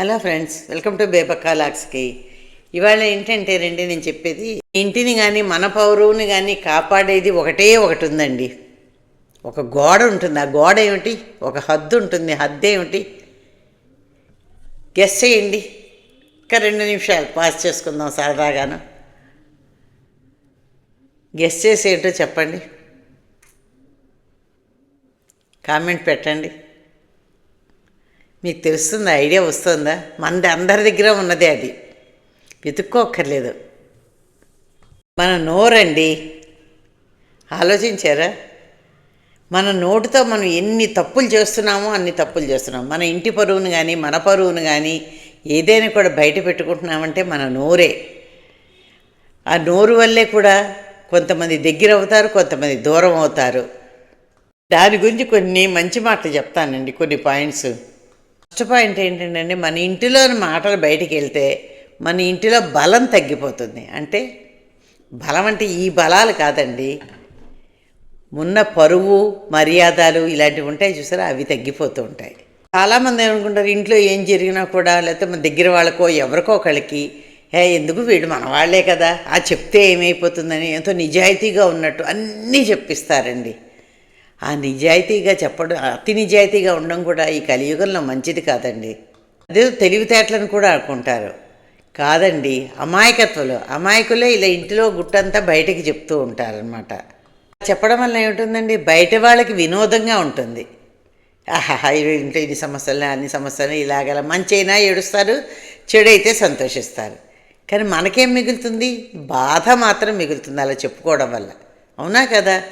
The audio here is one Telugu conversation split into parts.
Hello friends welcome to Bebakka లాక్స్కి ఇవాళ ఏంటంటే రండి నేను చెప్పేది ఇంటిని కానీ మన పౌరువుని కానీ కాపాడేది ఒకటే ఒకటి ఉందండి ఒక గోడ ఉంటుంది. ఆ గోడ ఏమిటి? ఒక హద్దు ఉంటుంది. హద్దు ఏమిటి? గెస్ చేయండి. ఇంకా రెండు నిమిషాలు పాస్ చేసుకుందాం సరదాగాను. గెస్ చేసి ఏంటో చెప్పండి. కామెంట్ పెట్టండి. మీకు తెలుస్తుందా ఐడియా వస్తుందా? మనది అందరి దగ్గర ఉన్నదే అది. వెతుక్కోక్కర్లేదు. మన నోరండి. ఆలోచించారా? మన నోటితో మనం ఎన్ని తప్పులు చేస్తున్నామో అన్ని తప్పులు చేస్తున్నాం. మన ఇంటి పరువును కానీ మన పరువును కానీ ఏదైనా కూడా బయట పెట్టుకుంటున్నామంటే మన నోరే. ఆ నోరు వల్లే కూడా కొంతమంది దగ్గర అవుతారు కొంతమంది దూరం అవుతారు. దాని గురించి కొన్ని మంచి మాటలు చెప్తానండి కొన్ని పాయింట్స్. ఫస్ట్ పాయింట్ ఏంటంటే మన ఇంటిలోని మాటలు బయటికి వెళ్తే మన ఇంటిలో బలం తగ్గిపోతుంది. అంటే బలం అంటే ఈ బలాలు కాదండి. ఉన్న పరువు మర్యాదలు ఇలాంటివి ఉంటాయి చూసారా? అవి తగ్గిపోతూ ఉంటాయి. చాలామంది ఏమనుకుంటారు? ఇంట్లో ఏం జరిగినా కూడా లేకపోతే మన దగ్గర వాళ్ళకో ఎవరికో ఒకళ్ళకి హే ఎందుకు వీడు మన వాళ్ళే కదా? ఆ చెప్తే ఏమైపోతుందని ఎంతో నిజాయితీగా ఉన్నట్టు అన్నీ చెప్పిస్తారండి. ఆ నిజాయితీగా చెప్పడం అతి నిజాయితీగా ఉండడం కూడా ఈ కలియుగంలో మంచిది కాదండి. అదే తెలివితేటలను కూడా అనుకుంటారు కాదండి అమాయకత్వలు. అమాయకులే ఇలా ఇంటిలో గుట్టంతా బయటకి చెప్తూ ఉంటారనమాట చెప్పడం వల్ల ఏముంటుందండి? బయట వాళ్ళకి వినోదంగా ఉంటుంది. ఆహా ఇంట్లో ఇన్ని సమస్యలు అన్ని సమస్యలు ఇలాగల మంచి అయినా ఏడుస్తారు చెడైతే సంతోషిస్తారు. కానీ మనకేం మిగులుతుంది? బాధ మాత్రం మిగులుతుంది అలా చెప్పుకోవడం వల్ల. అవునా కదా?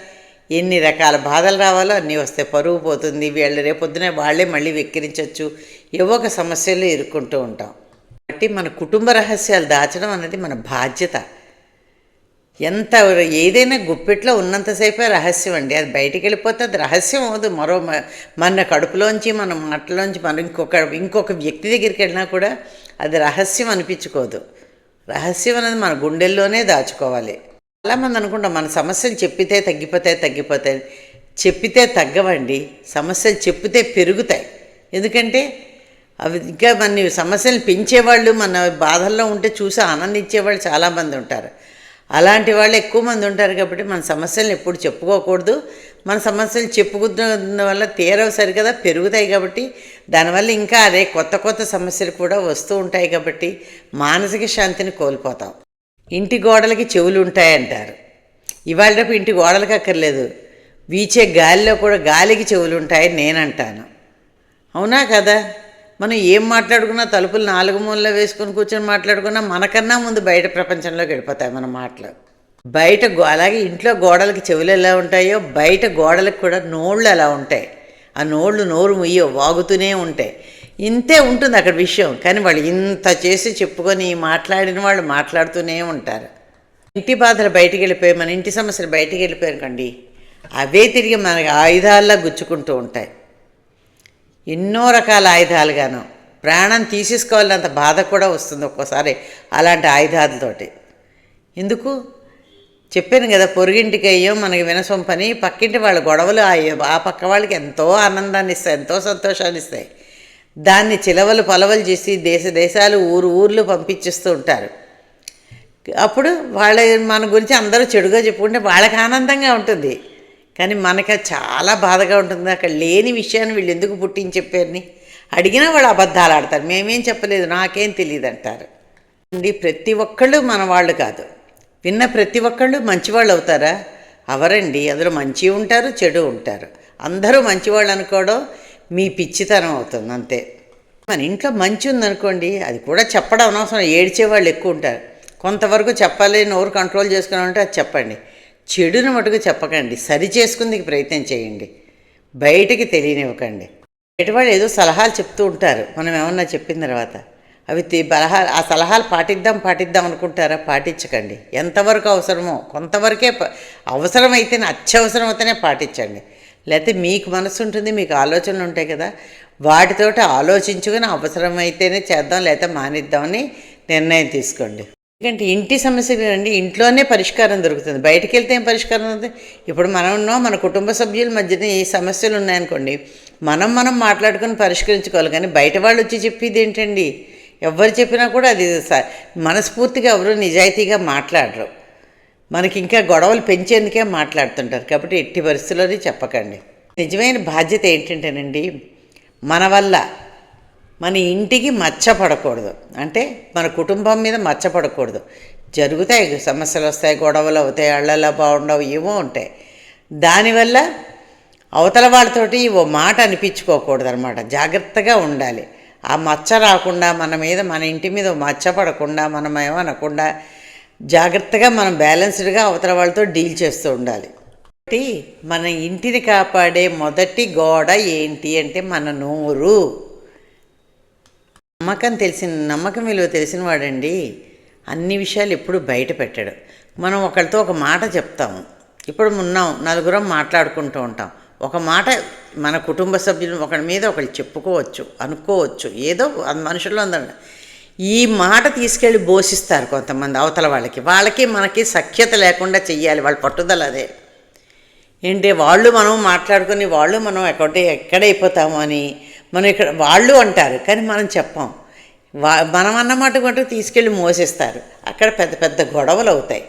ఎన్ని రకాల బాధలు రావాలో అన్నీ వస్తే పరువు పోతుంది. వీళ్ళు రేపొద్దునే వాళ్ళే మళ్ళీ వెక్కిరించవచ్చు ఏవో ఒక సమస్యలు ఇరుక్కుంటూ ఉంటాం. కాబట్టి మన కుటుంబ రహస్యాలు దాచడం అనేది మన బాధ్యత. ఎంత ఏదైనా గుప్పెట్లో ఉన్నంతసేపే రహస్యం అండి. అది బయటికి వెళ్ళిపోతే అది రహస్యం అవదు మరో మన కడుపులోంచి మన మాటలోంచి మనం ఇంకొక ఇంకొక వ్యక్తి దగ్గరికి వెళ్ళినా కూడా అది రహస్యం అనిపించుకోదు. రహస్యం అనేది మన గుండెల్లోనే దాచుకోవాలి. చాలామంది అనుకుంటాం మన సమస్యలు చెప్పితే తగ్గిపోతాయి తగ్గిపోతాయి. చెప్పితే తగ్గవండి. సమస్యలు చెప్పితే పెరుగుతాయి. ఎందుకంటే అవి ఇంకా మన సమస్యలు పెంచేవాళ్ళు మన బాధల్లో ఉంటే చూసి ఆనందించేవాళ్ళు చాలామంది ఉంటారు. అలాంటి వాళ్ళు ఎక్కువ మంది ఉంటారు కాబట్టి మన సమస్యలను ఎప్పుడు చెప్పుకోకూడదు. మన సమస్యలు చెప్పుకున్న వల్ల తీరవు సరి కదా పెరుగుతాయి కాబట్టి దానివల్ల ఇంకా అదే కొత్త కొత్త సమస్యలు కూడా వస్తూ ఉంటాయి కాబట్టి మానసిక శాంతిని కోల్పోతాం. ఇంటి గోడలకి చెవులు ఉంటాయంటారు. ఇవాళ రేపు ఇంటి గోడలకి అక్కర్లేదు. వీచే గాలిలో కూడా గాలికి చెవులు ఉంటాయని నేనంటాను. అవునా కదా? మనం ఏం మాట్లాడుకున్నా తలుపులు నాలుగు మూలలో వేసుకొని కూర్చొని మాట్లాడుకున్నా మనకన్నా ముందు బయట ప్రపంచంలోకి వెళ్ళిపోతాయి మన మాటలు. బయట అలాగే ఇంట్లో గోడలకి చెవులు ఎలా ఉంటాయో బయట గోడలకు కూడా నోళ్ళు అలా ఉంటాయి. ఆ నోళ్ళు నోరు ముయ్యో వాగుతూనే ఉంటాయి. ఇంతే ఉంటుంది అక్కడ విషయం. కానీ వాళ్ళు ఇంత చేసి చెప్పుకొని మాట్లాడిన వాళ్ళు మాట్లాడుతూనే ఉంటారు. ఇంటి బాధలు బయటికి వెళ్ళిపోయి మన ఇంటి సమస్యలు బయటికి వెళ్ళిపోయారు కండి అవే తిరిగి మనకి ఆయుధాల్లా గుచ్చుకుంటూ ఉంటాయి. ఎన్నో రకాల ఆయుధాలుగాను ప్రాణం తీసేసుకోవాలంత బాధ కూడా వస్తుంది ఒక్కోసారి అలాంటి ఆయుధాలతోటి. ఎందుకు? చెప్పాను కదా పొరుగింటికి అయ్యో మనకి వినసొంపని పక్కింటి వాళ్ళ గొడవలు ఆ ఆ పక్క వాళ్ళకి ఎంతో ఆనందాన్ని ఇస్తాయి ఎంతో సంతోషాన్ని ఇస్తాయి దాన్ని చిలవలు పొలవలు చేసి దేశ దేశాలు ఊరు ఊర్లు పంపించేస్తూ ఉంటారు. అప్పుడు వాళ్ళ మన గురించి అందరూ చెడుగా చెప్పుకుంటే వాళ్ళకి ఆనందంగా ఉంటుంది. కానీ మనకి చాలా బాధగా ఉంటుంది. అక్కడ లేని విషయాన్ని వీళ్ళు ఎందుకు పుట్టించి చెప్పారని. అడిగినా వాళ్ళు అబద్ధాలు ఆడతారు. మేమేం చెప్పలేదు. నాకేం తెలియదు అంటారు అండి ప్రతి ఒక్కళ్ళు మన వాళ్ళు కాదు. విన్న ప్రతి ఒక్కళ్ళు మంచివాళ్ళు అవుతారా? అవరండి. అందులో మంచి ఉంటారు చెడు ఉంటారు. అందరూ మంచివాళ్ళు అనుకోవడం మీ పిచ్చితనం అవుతుంది అంతే. మన ఇంట్లో మంచి ఉందనుకోండి అది కూడా చెప్పడం అనవసరం ఏడ్చే వాళ్ళు ఎక్కువ ఉంటారు. కొంతవరకు చెప్పాలి నోరు కంట్రోల్ చేసుకున్నామంటే అది చెప్పండి. చెడుని మటుకు చెప్పకండి సరి చేసుకుందికి ప్రయత్నం చేయండి. బయటికి తెలియనివ్వకండి. బయట వాళ్ళు ఏదో సలహాలు చెప్తూ ఉంటారు మనం ఏమన్నా చెప్పిన తర్వాత. అవి సలహా ఆ సలహాలు పాటిద్దాం పాటిద్దాం అనుకుంటారా? పాటించకండి. ఎంతవరకు అవసరమో కొంతవరకే ప- అవసరమైతేనే అత్యవసరం అయితేనే పాటించండి. లేకపోతే మీకు మనసు ఉంటుంది మీకు ఆలోచనలు ఉంటాయి కదా. వాటితోటి ఆలోచించుకుని అవసరమైతేనే చేద్దాం లేకపోతే మానేద్దామని నిర్ణయం తీసుకోండి. ఎందుకంటే ఇంటి సమస్యలు అండి ఇంట్లోనే పరిష్కారం దొరుకుతుంది. బయటికి వెళ్తే ఏం పరిష్కారం ఉంది? ఇప్పుడు మనం ఉన్నాం మన కుటుంబ సభ్యుల మధ్యన ఈ సమస్యలు ఉన్నాయనుకోండి మనం మనం మాట్లాడుకొని పరిష్కరించుకోవాలి కానీ బయట వాళ్ళు వచ్చి చెప్పేది ఏంటండి? ఎవరు చెప్పినా కూడా అది స- మనస్ఫూర్తిగా ఎవరు నిజాయితీగా మాట్లాడరు. మనకి ఇంకా గొడవలు పెంచేందుకే మాట్లాడుతుంటారు. కాబట్టి ఎట్టి పరిస్థితుల్లోనే చెప్పకండి. నిజమైన బాధ్యత ఏంటంటేనండి మన వల్ల మన ఇంటికి మచ్చ పడకూడదు అంటే మన కుటుంబం మీద మచ్చపడకూడదు. జరుగుతాయి సమస్యలు వస్తాయి గొడవలు అవుతాయి అళ్ళల్లో బాగుండవు ఏమో ఉంటాయి. దానివల్ల అవతల వాళ్ళతోటి ఓ మాట అనిపించుకోకూడదు అనమాట జాగ్రత్తగా ఉండాలి. ఆ మచ్చ రాకుండా మన మీద మన ఇంటి మీద మచ్చ పడకుండా మనం ఏమనకుండా జాగ్రత్తగా మనం బ్యాలెన్స్డ్గా అవతల వాళ్ళతో డీల్ చేస్తూ ఉండాలి. కాబట్టి మన ఇంటిని కాపాడే మొదటి గోడ ఏంటి అంటే మన నోరు. నమ్మకం తెలిసిన నమ్మకం విలువ తెలిసిన వాడండి. అన్ని విషయాలు ఎప్పుడు బయట పెట్టాడు. మనం ఒకరితో ఒక మాట చెప్తాము ఇప్పుడు ఉన్నాం నలుగురం మాట్లాడుకుంటూ ఉంటాం. ఒక మాట మన కుటుంబ సభ్యులు ఒకరి మీద ఒకరు చెప్పుకోవచ్చు అనుకోవచ్చు. ఏదో అది మనుషుల్లో ఉందండి ఈ మాట తీసుకెళ్ళి బోషిస్తారు కొంతమంది అవతల వాళ్ళకి. వాళ్ళకి మనకి సఖ్యత లేకుండా చెయ్యాలి. వాళ్ళ పట్టుదల అదే. ఏంటి? వాళ్ళు మనం మాట్లాడుకొని వాళ్ళు మనం ఎక్కడే ఎక్కడైపోతాము అని మనం ఇక్కడ వాళ్ళు అంటారు. కానీ మనం చెప్పాం. వా మనం అన్నమాట కొంటూ తీసుకెళ్ళి మోసేస్తారు. అక్కడ పెద్ద పెద్ద గొడవలు అవుతాయి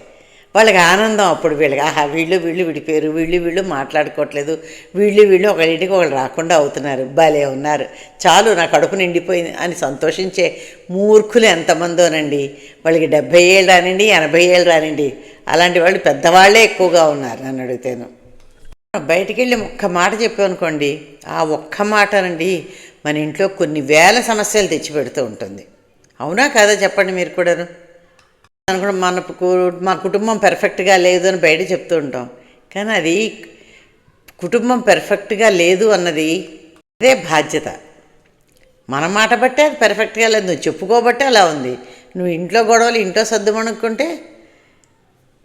వాళ్ళకి ఆనందం అప్పుడు వీళ్ళకి ఆహా వీళ్ళు వీళ్ళు విడిపోయారు వీళ్ళు వీళ్ళు మాట్లాడుకోవట్లేదు. వీళ్ళు వీళ్ళు ఒకరింటికి ఒకళ్ళు రాకుండా అవుతున్నారు. భలే ఉన్నారు. చాలు నా కడుపు నిండిపోయింది అని సంతోషించే మూర్ఖులు ఎంతమందోనండి. వాళ్ళకి డెబ్భై ఏళ్ళు రానండి ఎనభై ఏళ్ళు రానండి. అలాంటి వాళ్ళు పెద్దవాళ్ళే ఎక్కువగా ఉన్నారు నన్ను అడిగితేను. బయటికి వెళ్ళి ఒక్క మాట చెప్పామనుకోండి ఆ ఒక్క మాటనండి మన ఇంట్లో కొన్ని వేల సమస్యలు తెచ్చిపెడుతూ ఉంటుంది. అవునా కాదా చెప్పండి మీరు కూడాను? కూడా మన మా కుటుంబం పెర్ఫెక్ట్గా లేదు అని బయట చెప్తూ ఉంటాం. కానీ అది కుటుంబం పెర్ఫెక్ట్గా లేదు అన్నది అదే బాధ్యత. మన మాట బట్టే అది పెర్ఫెక్ట్గా లేదు. నువ్వు చెప్పుకోబట్టే అలా ఉంది. నువ్వు ఇంట్లో గొడవలు ఇంట్లో సర్దుమనుకుంటే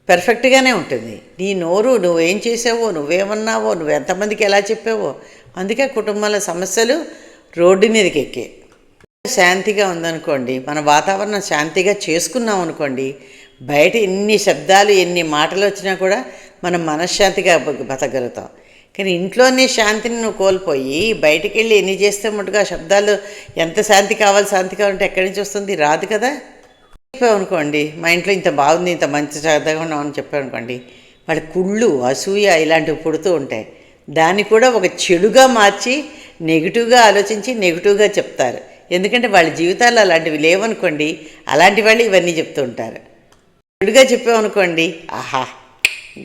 పెర్ఫెక్ట్గానే ఉంటుంది. నీ నోరు నువ్వేం చేసావో నువ్వేమన్నావో నువ్వు ఎంతమందికి ఎలా చెప్పావో అందుకే కుటుంబాల సమస్యలు రోడ్డు మీదకి ఎక్కాయి శాంతిగా ఉందనుకోండి మన వాతావరణం శాంతిగా చేసుకున్నాం అనుకోండి బయట ఎన్ని శబ్దాలు ఎన్ని మాటలు వచ్చినా కూడా మనం మనశ్శాంతిగా బతకగలుగుతాం. కానీ ఇంట్లోనే శాంతిని నువ్వు కోల్పోయి బయటికి వెళ్ళి ఎన్ని చేస్తే మటుగా శబ్దాలు ఎంత శాంతి కావాలి శాంతి కావాలంటే ఎక్కడి నుంచి వస్తుంది? రాదు కదా. చెప్పామనుకోండి మా ఇంట్లో ఇంత బాగుంది ఇంత మంచి శ్రద్ధగా ఉన్నామని చెప్పామనుకోండి వాళ్ళ కుళ్ళు అసూయ ఇలాంటివి పుడుతూ ఉంటాయి. దాన్ని కూడా ఒక చెడుగా మార్చి నెగిటివ్గా ఆలోచించి నెగిటివ్గా చెప్తారు. ఎందుకంటే వాళ్ళ జీవితాల్లో అలాంటివి లేవనుకోండి అలాంటి వాళ్ళు ఇవన్నీ చెప్తూ ఉంటారు. చెడుగా చెప్పామనుకోండి ఆహా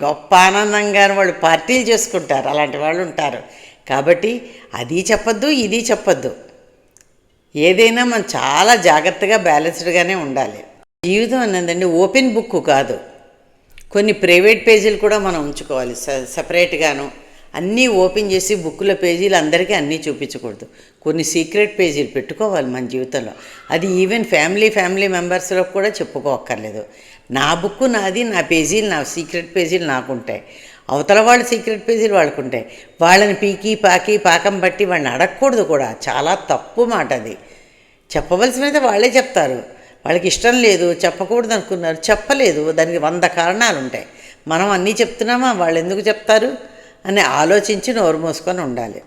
గొప్ప ఆనందంగా వాళ్ళు పార్టీలు చేసుకుంటారు అలాంటి వాళ్ళు ఉంటారు. కాబట్టి అది చెప్పొద్దు ఇది చెప్పొద్దు. ఏదైనా మనం చాలా జాగ్రత్తగా బ్యాలెన్స్డ్గానే ఉండాలి. జీవితం అన్నదండి ఓపెన్ బుక్ కాదు. కొన్ని ప్రైవేట్ పేజీలు కూడా మనం ఉంచుకోవాలి స సపరేట్గాను అన్నీ ఓపెన్ చేసి బుక్కుల పేజీలు అందరికీ అన్నీ చూపించకూడదు. కొన్ని సీక్రెట్ పేజీలు పెట్టుకోవాలి మన జీవితంలో. అది ఈవెన్ ఫ్యామిలీ ఫ్యామిలీ మెంబర్స్లో కూడా చెప్పుకోక్కర్లేదు. నా బుక్ నాది నా పేజీలు నా సీక్రెట్ పేజీలు నాకుంటాయి. అవతల వాళ్ళ సీక్రెట్ పేజీలు వాళ్ళకు ఉంటాయి వాళ్ళని పీకి పాకి పాకం పట్టి వాళ్ళని అడగకూడదు కూడా. చాలా తప్పు మాట అది. చెప్పవలసినైతే వాళ్ళే చెప్తారు. వాళ్ళకి ఇష్టం లేదు చెప్పకూడదు అనుకున్నారు చెప్పలేదు. దానికి వంద కారణాలు ఉంటాయి మనం అన్నీ చెప్తున్నామా? వాళ్ళు ఎందుకు చెప్తారు? అని ఆలోచించి నోరు మూసుకొని ఉండాలి.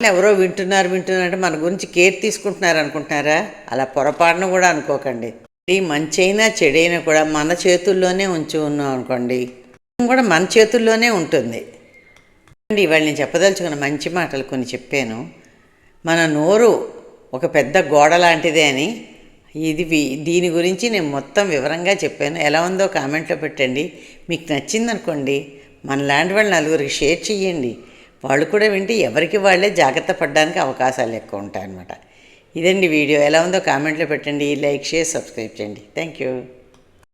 ఎవరో వింటున్నారు వింటున్నారు అంటే మన గురించి కేర్ తీసుకుంటున్నారు అనుకుంటున్నారా? అలా పొరపాటును కూడా అనుకోకండి. ఈ మంచైనా చెడైనా కూడా మన చేతుల్లోనే ఉంచి ఉన్నాం అనుకోండి. కూడా మన చేతుల్లోనే ఉంటుంది. అండి ఇవాళ నేను చెప్పదలుచుకున్న మంచి మాటలు కొన్ని చెప్పాను. మన నోరు ఒక పెద్ద గోడ లాంటిదే అని ఇది దీని గురించి నేను మొత్తం వివరంగా చెప్పాను. ఎలా ఉందో కామెంట్లో పెట్టండి. మీకు నచ్చిందనుకోండి మన లాంటి వాళ్ళు నలుగురికి షేర్ చేయండి వాళ్ళు కూడా వింటే ఎవరికి వాళ్ళే జాగ్రత్త పడడానికి అవకాశాలు ఎక్కువ ఉంటాయన్నమాట. ఇదండి వీడియో. ఎలా ఉందో కామెంట్లో పెట్టండి. లైక్ షేర్ సబ్స్క్రైబ్ చేయండి. Thank you.